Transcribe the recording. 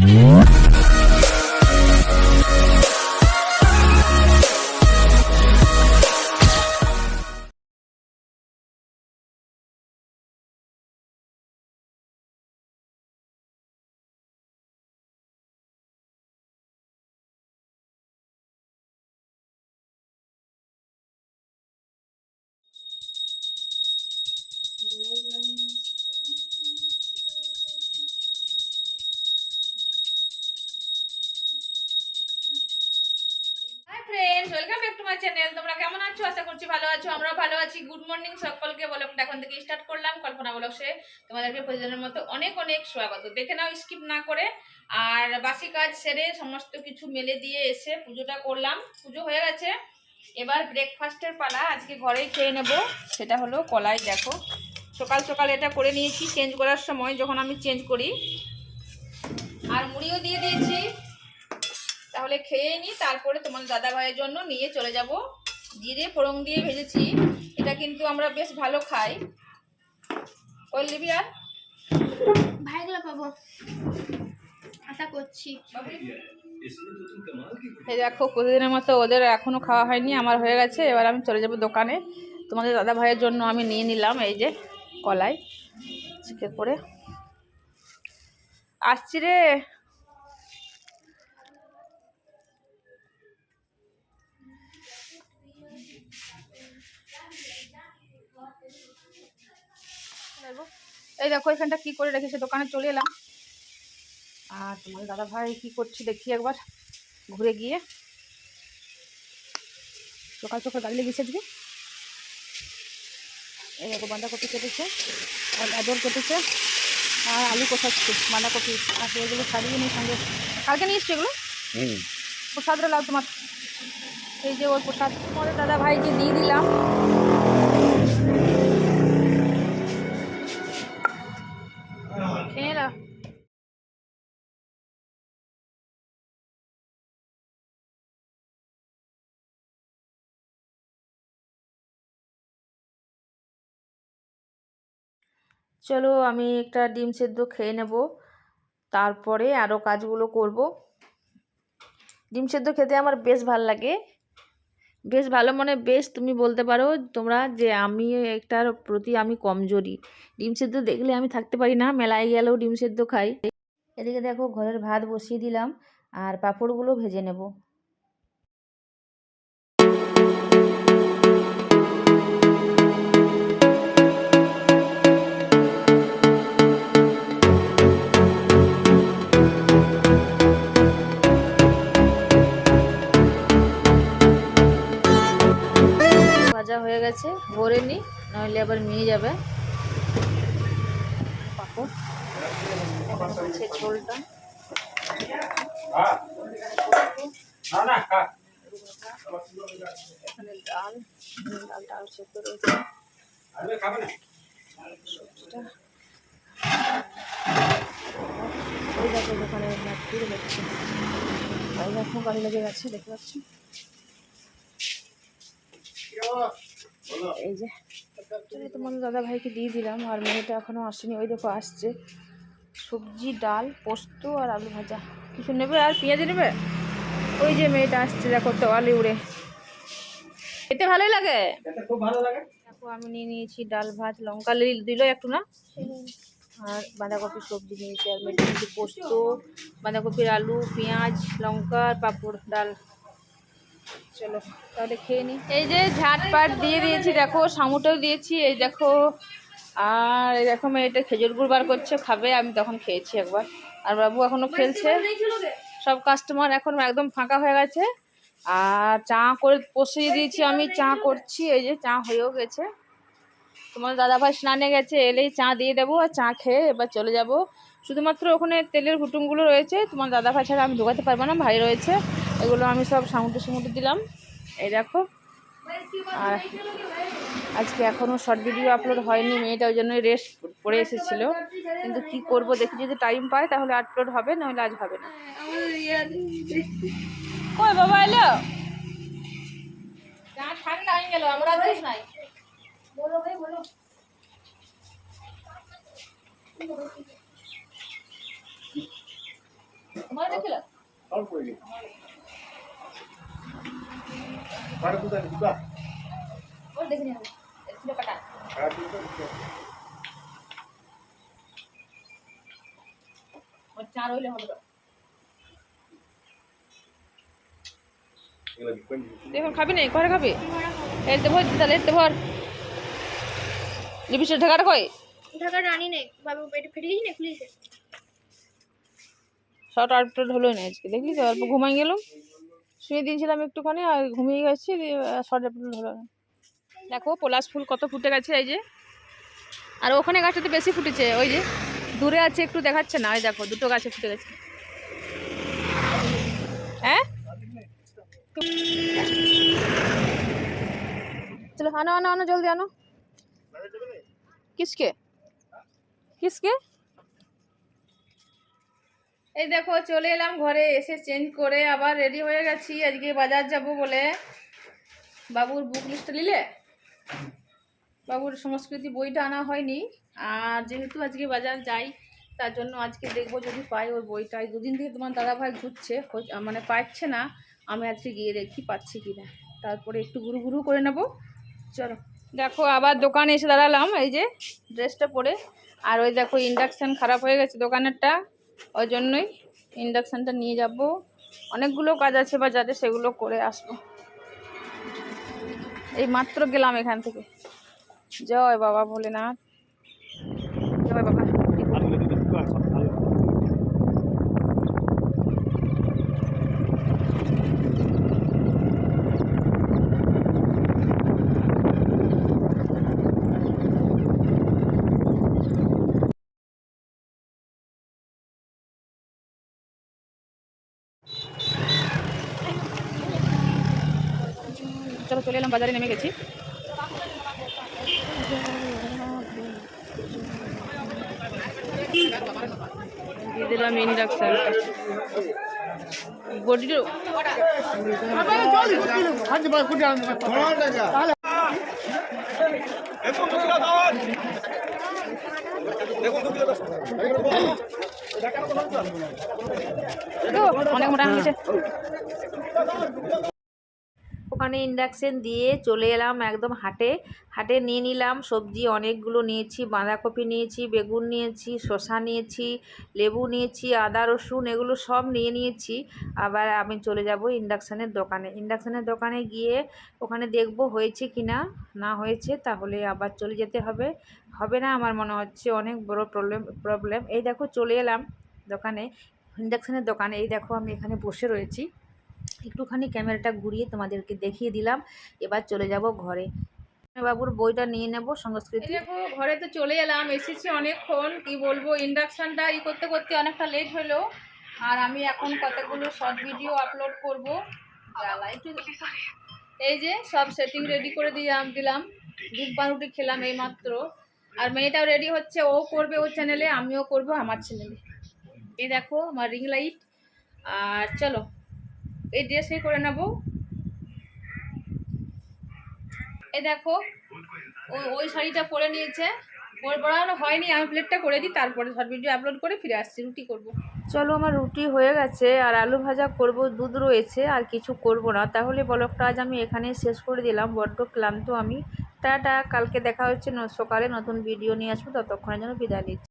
Mm-hmm. Friends welcome back to my channel তোমরা কেমন আছো? আশা করছি ভালো আছো, আমরাও ভালো আছি। গুড মর্নিং সকলকে ব্লগটা এখন থেকে স্টার্ট করলাম কল্পনা ব্লগসে তোমাদেরকে প্রতিদিনের মতো অনেক অনেক স্বাগত। দেখে নাও স্কিপ না করে। আর বাসি কাজ সেরে সমস্ত কিছু মেলে দিয়ে এসে পুজোটা করলাম। পুজো হয়ে গেছে। এবার ব্রেকফাস্টের পালা আজকে ঘরেই খেয়ে নেব। সেটা হলো কলাই, দেখো। সকাল সকাল এটা করে নিয়েছি। চেঞ্জ করার সময় যখন আমি চেঞ্জ করি। আর মুড়িও দিয়ে দিয়েছি। তাহলে খেয়ে নি তারপরে তোমার দাদা ভাইয়ের জন্য নিয়ে চলে যাব। জিরে ফোড়ন দিয়ে ভেজেছি এটা কিন্তু আমরা বেশ ভালো খাই। ওই লিবি আর? ভাইগুলো পাবো। আশা করছি। এই দেখো প্রতিদিনের মতো ওদের এখনও খাওয়া হয়নি আমার হয়ে গেছে এবার আমি চলে যাব দোকানে। তোমাদের দাদা ভাইয়ের জন্য আমি নিয়ে নিলাম এই যে কলাই চিকে করে আসছি রে। এই দেখো এখানটা কি করে রেখেছে? দোকানে চলে এলাম। আর তোমার দাদা ভাই কি করছি দেখি একবার ঘুরে গিয়ে। সকাল সকাল গাড়ি লেগেছে আজকে। এই দেখো বাঁধাকপি কেটেছে আর গাজর কেটেছে আর আলু কষাচ্ছে বাঁধাকপি। আর এগুলো ছাড়িয়ে নিই সঙ্গে কালকে নিয়ে এসছি এগুলো? প্রসাদ লাও তোমার। এই যে ওর প্রসাদ। তোমাদের দাদা ভাইকে দিয়ে দিলাম চলো আমি একটা ডিম সেদ্ধ খেয়ে নেব। তারপরে আরও কাজগুলো করব। ডিম সেদ্ধ খেতে আমার বেশ ভালো লাগে। বেশ ভালো মানে বেশ তুমি বলতে পারো তোমরা যে আমি একটার প্রতি আমি কমজোরি। ডিম সেদ্ধ দেখলে আমি থাকতে পারি না, মেলায় গেলেও ডিম সেদ্ধ খাই। এদিকে দেখো ঘরের ভাত বসিয়ে দিলাম আর পাঁপড়গুলো ভেজে নেব। গেছে ভরে নি নইলে আবার মিয়ে যাবে। পাঁপড়। হচ্ছে ঝোলটা। এখানে ডাল ডাল ডাল সেদ্ধ রয়েছে। দোকানে লেগে গেছে দেখতে পাচ্ছি? এই যে চলো তোমার দাদা ভাইকে দিয়ে দিলাম আর মেয়েটা এখনও আসেনি। ওই দেখো আসছে। সবজি ডাল পোস্ত আর আলু ভাজা। কিছু নেবে আর পেঁয়াজি নেবে? ওই যে মেয়েটা আসছে দেখো তোয়ালি উড়ে। খেতে ভালোই লাগে? খুব ভালো লাগে। দেখো আমি নিয়ে নিয়েছি ডাল ভাত লঙ্কা দিল একটু না? আর বাঁধাকপি সবজি নিয়েছি আর মেয়েটা পোস্ত বাঁধাকপির আলু পেঁয়াজ লঙ্কা আর পাঁপড় ডাল। চলো, তাহলে খেয়ে নি। এই যে ঝাটপাট দিয়ে দিয়েছি, দেখো সামুটাও দিয়েছি, এই দেখো। আর এই দেখো মেয়েটা খেজুর গুড় বার করছে, খাবে, আমি তখন খেয়েছি একবার। আর বাবু এখনও খেলছে। সব কাস্টমার এখন একদম ফাঁকা হয়ে গেছে। আর চা করে বসিয়ে দিয়েছি আমি, চা করছি, এই যে চা হয়েও গেছে। তোমার দাদাভাই স্নানে গেছে, এলেই চা দিয়ে দেবো আর চা খেয়ে এবার চলে যাব। শুধুমাত্র ওখানে তেলের হুটুমগুলো রয়েছে, তোমার দাদাভাই ছাড়া আমি ঢোকাতে পারব না, ভাই রয়েছে। এগুলো আমি সব সামুটে সামুটে দিলাম। এই দেখো। আর আজকে এখনও শর্ট ভিডিও আপলোড হয়নি মেয়েটা ওই জন্যই রেস্ট পড়ে এসেছিল। কিন্তু কি করব দেখি যদি টাইম পায় তাহলে আপলোড হবে নাহলে আজ হবে না। কই বাবা এলো? ঠান্ডা হয়ে গেল আমরা দুধ নাই। বলো ভাই বলো। তোমার দেখিল ওর দেখে নিও কাটা ওর চার হইলে হবে এগুলো দেখুন খাবি না ঘরে খাবি? এলতে ভর তাহলে এলতে ভর। লিপিসের ঢাকাটা কই? ঢাকা রানি নেই বাবু পেটে ফেটে গেছি না খুলেছে শর্ট আপলোড হলো না আজকে দেখলি তো অল্প ঘুমাই গেলাম। শুয়ে দিয়েছিলাম একটুখানি আর ঘুমিয়ে গেছি হলো দেখো পলাশ ফুল কত ফুটে গেছে এই যে। আর ওখানে গাছটাতে বেশি ফুটেছে, ওই যে দূরে আছে, একটু দেখাচ্ছে না। ওই দেখো, দুটো গাছে ফুটে গেছে। হ্যাঁ? চলো, আনো আনো আনো, জলদি আনো। কিসকে? কিসকে? এই দেখো, চলে এলাম ঘরে, এসে চেঞ্জ করে আবার রেডি হয়ে গেছি। আজকে বাজার যাব বলে। বাবুর বুক লিস্টটা নিলে? বাবুর সংস্কৃতি বইটা আনা হয়নি। আর যেহেতু আজকে বাজার যাই, তার জন্য আজকে দেখব যদি পাই ওর বইটা। দুদিন থেকে তোমার দাদাভাই ঘুরছে মানে পাচ্ছে না। আমি আজকে গিয়ে দেখি পাচ্ছি কি না তারপরে একটু গুরু গুরু করে নেব। চলো, দেখো, আবার দোকানে এসে দাঁড়ালাম। এই যে ড্রেসটা পরে। আর ওই দেখো ইন্ডাকশান খারাপ হয়ে গেছে দোকানেরটা। ওই জন্যই ইন্ডাকশানটা নিয়ে যাব। অনেকগুলো কাজ আছে বা বাজারে সেগুলো করে আসব। এই মাত্র গেলাম এখান থেকে। জয় বাবা ভোলেনাথ জয় বাবা আলু দুটো দুটো আছে আলু চলো চলে এলাম বাজারে নেমে গেছি। দিয়ে দিলাম অনেক মোটা হয়েছে। ওখানে ইন্ডাকশন দিয়ে চলে এলাম একদম হাটে। হাটে নিয়ে নিলাম সবজি, অনেকগুলো নিয়েছি, বাঁধাকপি নিয়েছি, বেগুন নিয়েছি, শসা নিয়েছি, লেবু নিয়েছি, আদা, রসুন এগুলো সব নিয়ে নিয়েছি। আবার আমি চলে যাব ইন্ডাকশানের দোকানে। ইন্ডাকশানের দোকানে গিয়ে ওখানে দেখব হয়েছে কি না না হয়েছে তাহলে আবার চলে যেতে হবে। হবে না আমার মনে হচ্ছে অনেক বড় প্রবলেম প্রবলেম এই দেখো চলে এলাম দোকানে ইন্ডাকশানের দোকানে। এই দেখো আমি এখানে বসে রয়েছি। একটুখানি ক্যামেরাটা ঘুরিয়ে তোমাদেরকে দেখিয়ে দিলাম। এবার চলে যাব ঘরে। বাবুর বইটা নিয়ে নেব সংস্কৃতি। দেখো ঘরে তো চলে এলাম এসেছি অনেকক্ষণ। কি বলব ইন্ডাকশানটা ই করতে করতে অনেকটা লেট হলো। আর আমি এখন কতগুলো শর্ট ভিডিও আপলোড করব। এই যে সব সেটিং রেডি করে দিলাম দিলাম। দুধ পাউরুটি খেলাম এই মাত্র আর মেয়েটাও রেডি হচ্ছে ও করবে ও চ্যানেলে আমিও করব আমার চ্যানেলে এই দেখো আমার রিং লাইট আর চলো এই ড্রেসই করে নেব। এ দেখো ওই শাড়িটা পরে নিয়েছে। ওর পড়ানো হয়নি, আমি প্লেটটা করে দিই, তারপরে শর্ট ভিডিও আপলোড করে ফিরে আসছি, রুটি করব। চলো আমার রুটি হয়ে গেছে, আর আলু ভাজা করব, দুধ রয়েছে, আর কিছু করব না। তাহলে ব্লগটা আজ আমি এখানেই শেষ করে দিলাম, বড্ড ক্লান্ত আমি। টাটা, কালকে দেখা হচ্ছে সকালে নতুন ভিডিও নিয়ে আসব, ততক্ষণের জন্য বিদায় নিচ্ছি।